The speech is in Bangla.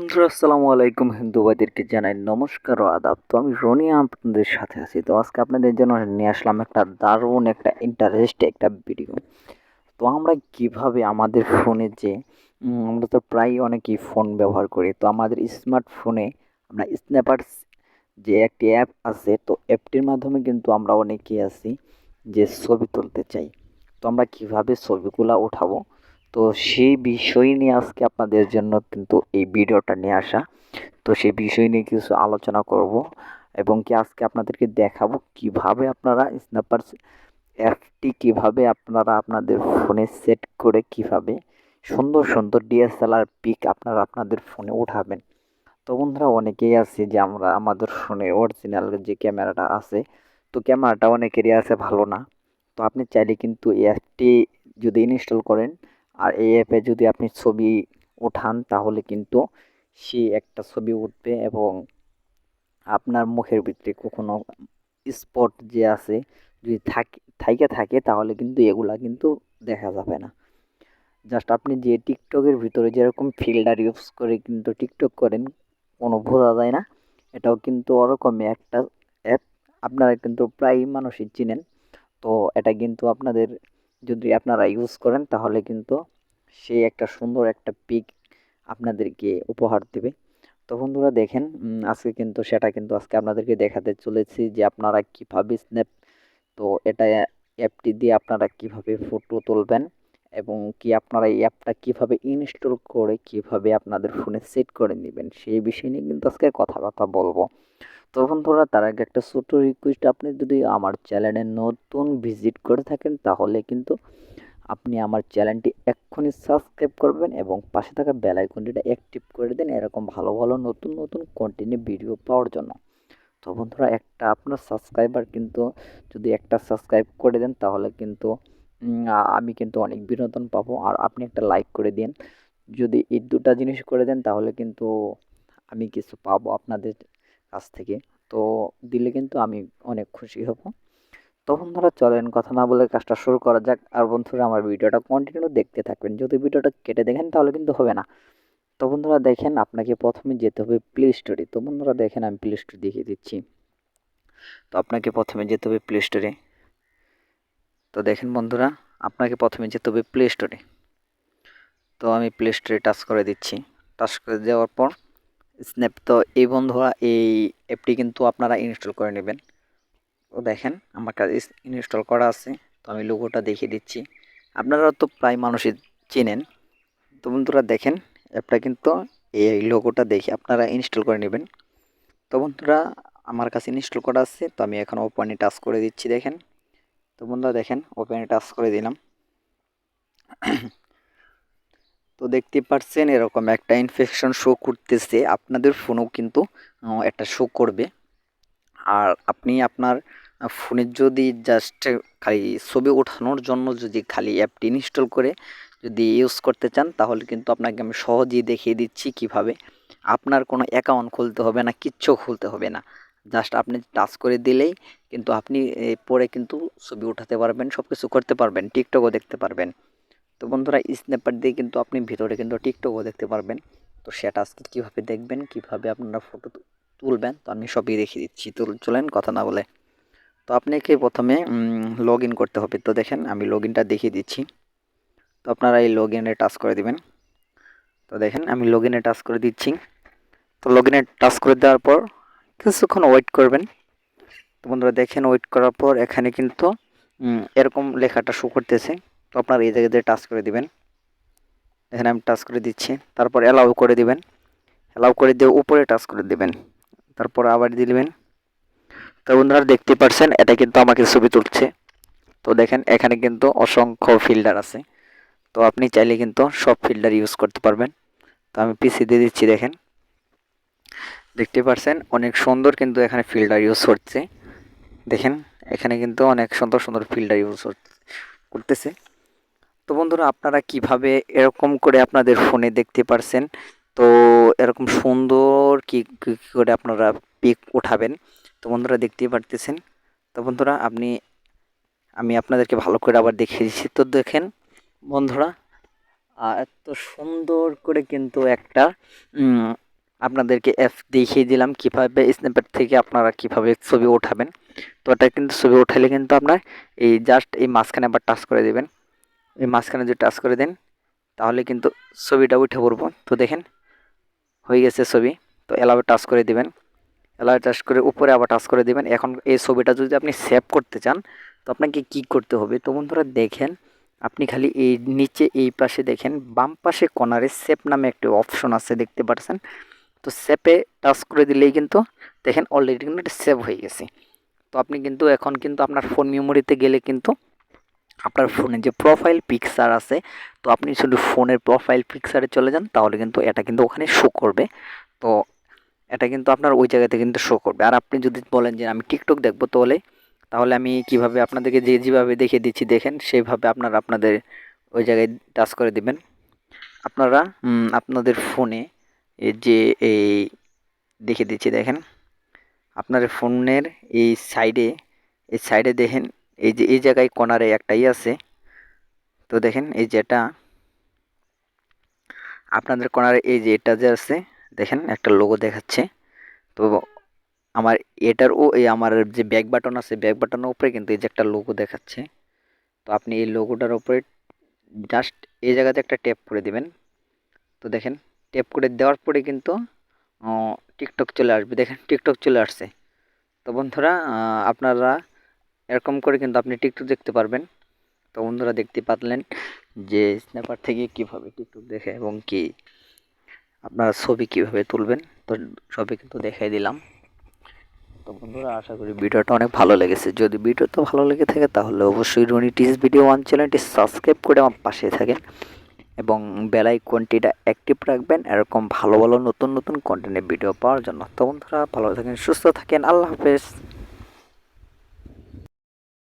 বন্ধুরা, আসসালামু আলাইকুম। হিন্দুবাদীরকে জানাই নমস্কার ও আদাব। তো আমি রনি, আপনাদের সাথে আছি। তো আজকে আপনাদের জন্য নিয়ে আসলাম একটা দারুণ, একটা ইন্টারেস্ট একটা ভিডিও তো আমরা কীভাবে আমাদের ফোনে যে আমরা তো প্রায় অনেকেই ফোন ব্যবহার করি। তো আমাদের স্মার্টফোনে আমরা স্ন্যাপার যে একটি অ্যাপ আছে, তো অ্যাপটির মাধ্যমে কিন্তু আমরা অনেকেই আছি যে ছবি তুলতে চাই। তো আমরা কীভাবে ছবিগুলো ওঠাবো তো সেই বিষয় নিয়ে আজকে আপনাদের জন্য কিন্তু এই ভিডিওটা নিয়ে আসা। তো সেই বিষয় নিয়ে কিছু আলোচনা করব এবং কি আজকে আপনাদেরকে দেখাবো কীভাবে আপনারা স্ন্যাপার অ্যাপটি কীভাবে আপনারা আপনাদের ফোনে সেট করে কীভাবে সুন্দর সুন্দর ডিএসএলআর পিক আপনারা আপনাদের ফোনে উঠাবেন। তো বন্ধুরা, অনেকেই আছে যে আমরা, আমাদের ফোনে অরিজিনাল যে ক্যামেরাটা আছে, তো ক্যামেরাটা অনেকেরই আছে ভালো না। তো আপনি চাইলে কিন্তু এই অ্যাপটি যদি ইনস্টল করেন আর এই অ্যাপে যদি আপনি ছবি ওঠান তাহলে কিন্তু সে একটা ছবি উঠবে এবং আপনার মুখের ভিতরে কখনো স্পট যে আছে, যদি থাকে, থাইকে থাকে, তাহলে কিন্তু এগুলা কিন্তু দেখা যাবে না। জাস্ট আপনি যে টিকটকের ভিতরে যেরকম ফিল্টার ইউজ করে কিন্তু টিকটক করেন, কোনো বোঝা যায় না। এটাও কিন্তু ওরকমই একটা অ্যাপ আপনারা কিন্তু প্রায় মানুষই চিনেন। তো এটা কিন্তু আপনাদের যদি আপনারা ইউজ করেন, তাহলে কিন্তু সে একটা সুন্দর একটা পিক আপনাদেরকে উপহার দেবে। তো বন্ধুরা দেখেন আজকে কিন্তু সেটা কিন্তু আজকে আপনাদেরকে দেখাতে চলেছি যে আপনারা কীভাবে স্ন্যাপ তো এটা অ্যাপটি দিয়ে আপনারা কীভাবে ফটো তুলবেন এবং কি আপনারা এই অ্যাপটা কীভাবে ইনস্টল করে, কীভাবে আপনাদের ফোনে সেট করে নেবেন, সেই বিষয় নিয়ে কিন্তু আজকে কথাবার্তা বলব। তো বন্ধুরা, তার আগে একটা ছোটো রিকোয়েস্ট আপনি যদি আমার চ্যানেলে নতুন ভিজিট করে থাকেন, তাহলে কিন্তু আমার চ্যানেলটি এক্ষুনি সাবস্ক্রাইব করবেন এবং পাশে থাকা বেল আইকনটিটা অ্যাক্টিভ করে দেন এরকম ভালো ভালো, নতুন নতুন কন্টিনিউ ভিডিও পাওয়ার জন্য। তো বন্ধুরা, একটা আপনার সাবস্ক্রাইবার কিন্তু যদি একটা সাবস্ক্রাইব করে দেন তাহলে কিন্তু আমি কিন্তু অনেক বিনোদন পাবো। আর আপনি একটা লাইক করে দিন। যদি এই দুটা জিনিস করে দেন তাহলে কিন্তু আমি কিছু পাবো আপনাদের কাছ থেকে। তো দিলে কিন্তু আমি অনেক খুশি হব। তো বন্ধুরা চলেন কথা না বলে কাজটা শুরু করা যাক। আর বন্ধুরা, আমার ভিডিওটা কন্টিনিউ দেখতে থাকবেন। যদি ভিডিওটা কেটে দেখেন তাহলে কিন্তু হবে না। তো বন্ধুরা দেখেন, আপনাকে প্রথমে যেতে হবে প্লে স্টোরে তো বন্ধুরা দেখেন, আমি প্লে স্টোর দেখিয়ে দিচ্ছি। তো আপনাকে প্রথমে যেতে হবে প্লে স্টোরে তো দেখেন বন্ধুরা, আপনাকে প্রথমে যেতে হবে প্লে স্টোরে তো আমি প্লে স্টোরে টাচ করে দিচ্ছি। টাচ করে দেওয়ার পর স্ন্যাপ তো এই বন্ধুরা, এই অ্যাপটি কিন্তু আপনারা ইনস্টল করে নেবেন। তো দেখেন, আমার কাছে ইনস্টল করা আছে। তো আমি লোগোটা দেখিয়ে দিচ্ছি। আপনারা তো প্রায় মানুষই চেনেন। তো বন্ধুরা দেখেন অ্যাপটা কিন্তু এই লোগোটা দেখে আপনারা ইনস্টল করে নেবেন। তো বন্ধুরা, আমার কাছে ইনস্টল করা আছে। তো আমি এখন ওপেনে টাচ করে দিচ্ছি, দেখেন। তো বন্ধুরা দেখেন ওপেনে টাচ করে দিলাম। তো দেখতে পাচ্ছেন এরকম একটা ইনফেকশন শো করতেছে। আপনাদের ফোনেও কিন্তু একটা শো করবে। আর আপনি আপনার ফোনে যদি জাস্ট খালি ছবি ওঠানোর জন্য যদি খালি অ্যাপটি ইনস্টল করে যদি ইউজ করতে চান, তাহলে কিন্তু আপনাকে আমি সহজেই দেখিয়ে দিচ্ছি কীভাবে। আপনার কোনো অ্যাকাউন্ট খুলতে হবে না, কিচ্ছু খুলতে হবে না। জাস্ট আপনি টাচ করে দিলেই কিন্তু আপনি পরে কিন্তু ছবি উঠাতে পারবেন সব কিছু করতে পারবেন টিকটকও দেখতে পারবেন। তো বন্ধুরা স্ন্যাপার দিয়ে কিন্তু আপনি ভিতরে কিন্তু টিকটকও দেখতে পারবেন। তো সেটা আজকে কীভাবে দেখবেন, কীভাবে আপনারা ফটো তুলবেন, তো আমি সবই দেখিয়ে দিচ্ছি। তো চলেন কথা না বলে। তো আপনাকে প্রথমে লগ করতে হবে। তো দেখেন, আমি লগ ইনটা দেখিয়ে দিচ্ছি। তো আপনারা এই লগ ইনে টাচ করে দিবেন। তো দেখেন, আমি লগ ইনে টাচ করে দিচ্ছি। তো লগ ইনে টাচ করে দেওয়ার পর, কিছুক্ষণ ওয়েট করবেন। তো বন্ধুরা, দেখেন ওয়েট করার পর এখানে কিন্তু এরকম লেখাটা শো করতেছে। তো আপনারা এই জায়গাতে টাচ করে দিবেন। এখানে আমি টাচ করে দিচ্ছি। তারপর অ্যালাউ করে দিবেন। অ্যালাউ করে দিয়ে উপরে টাচ করে দিবেন। তারপর আবার দিবেন। তো বন্ধুরা দেখতে পাচ্ছেন এটা কিন্তু আমাকে ছবি তুলছে। তো দেখেন, এখানে কিন্তু অসংখ্য ফিল্টার আছে। তো আপনি চাইলে কিন্তু সব ফিল্টার ইউজ করতে পারবেন। তো আমি পিসি দিয়ে দিচ্ছি, দেখেন। দেখতে পাচ্ছেন অনেক সুন্দর কিন্তু এখানে ফিল্টার ইউজ করছে দেখেন, এখানে কিন্তু অনেক সুন্দর সুন্দর ফিল্টার ইউজ করতেছে। তো বন্ধুরা, আপনারা কীভাবে এরকম করে আপনাদের ফোনে দেখতে পারছেন? তো এরকম সুন্দর কি করে আপনারা পিক উঠাবেন? তো বন্ধুরা দেখতেই পারতেছেন। তো বন্ধুরা আপনি, আমি আপনাদেরকে ভালো করে আবার দেখিয়ে দিচ্ছি। তো দেখেন বন্ধুরা এত সুন্দর করে কিন্তু একটা আপনাদেরকে অ্যাপ দেখিয়ে দিলাম। কীভাবে স্ন্যাপচ্যাট থেকে আপনারা কীভাবে ছবি ওঠাবেন তো এটা কিন্তু ছবি ওঠালে কিন্তু আপনার এই জাস্ট এই মাঝখানে আবার টাচ করে দেবেন। এই মাঝখানে যদি টাচ করে দেন, তাহলে কিন্তু ছবিটা উঠে পড়ব। তো দেখেন হয়ে গেছে ছবি। তো এলাবে টাচ করে দিবেন। এলাবে টাচ করে উপরে আবার টাচ করে দিবেন। এখন এই ছবিটা যদি আপনি সেভ করতে চান, তো আপনাকে কি করতে হবে? তো বন্ধুরা দেখেন, আপনি খালি এই নিচে এই পাশে দেখেন, বাম পাশে কর্নারে সেভ নামে একটি অপশন আছে, দেখতে পাচ্ছেন তো সেপে টাচ করে দিলেই কিন্তু দেখেন অলরেডি কিন্তু এটা সেভ হয়ে গেছে। তো আপনি কিন্তু এখন কিন্তু আপনার ফোন মেমোরিতে গেলে কিন্তু আপনার ফোনে যে প্রোফাইল পিকচার আছে, তো আপনি শুধু ফোনের প্রোফাইল পিকচারে চলে যান, তাহলে কিন্তু এটা কিন্তু ওখানে শো করবে। তো এটা কিন্তু আপনার ওই জায়গাতে কিন্তু শো করবে। আর আপনি যদি বলেন যে আমি টিকটক দেখব তাহলে তাহলে আমি কীভাবে আপনাদেরকে যে যেভাবে দেখিয়ে দিচ্ছি, দেখেন, সেইভাবে আপনারা আপনাদের ওই জায়গায় টাচ করে দিবেন। আপনারা আপনাদের ফোনে যে এই দেখে দিচ্ছি, দেখেন। আপনার ফোনের এই সাইডে এই সাইডে দেখেন এই যে, এই জায়গায় কর্নারে একটাই আছে। তো দেখেন, এই যেটা আপনাদের কর্নারে এই যে এটা যে আছে, দেখেন একটা লোগো দেখাচ্ছে। তো আমার এটার ও, এই আমার যে ব্যাক বাটন আছে ব্যাক বাটনের উপরে কিন্তু এই যে একটা লোগো দেখাচ্ছে। তো আপনি এই লোগোটার উপরে জাস্ট এই জায়গাতে একটা ট্যাপ করে দিবেন। তো দেখেন ট্যাপ করে দেওয়ার পরে কিন্তু টিকটক চলে আসবে। দেখেন টিকটক চলে আসছে। তো বন্ধুরা আপনারা এরকম করে কিন্তু আপনি টিকটক দেখতে পারবেন। তো বন্ধুরা দেখতে পারলেন যে স্ন্যাপার থেকে কীভাবে টিকটক দেখে এবং কি আপনারা ছবি কীভাবে তুলবেন, তো সবই কিন্তু দেখাই দিলাম। তো বন্ধুরা আশা করি ভিডিওটা অনেক ভালো লেগেছে। যদি ভিডিওটা ভালো লেগে থাকে তাহলে অবশ্যই রনি টিস ভিডিও ওয়ান চ্যানেলটি সাবস্ক্রাইব করে আমার পাশে থাকেন এবং বেলাইকনটিটা অ্যাক্টিভ রাখবেন। এরকম ভালো ভালো নতুন নতুন কন্টেন্টের ভিডিও পাওয়ার জন্য। তো বন্ধুরা ভালো থাকেন, সুস্থ থাকেন, আল্লাহ হাফেজ।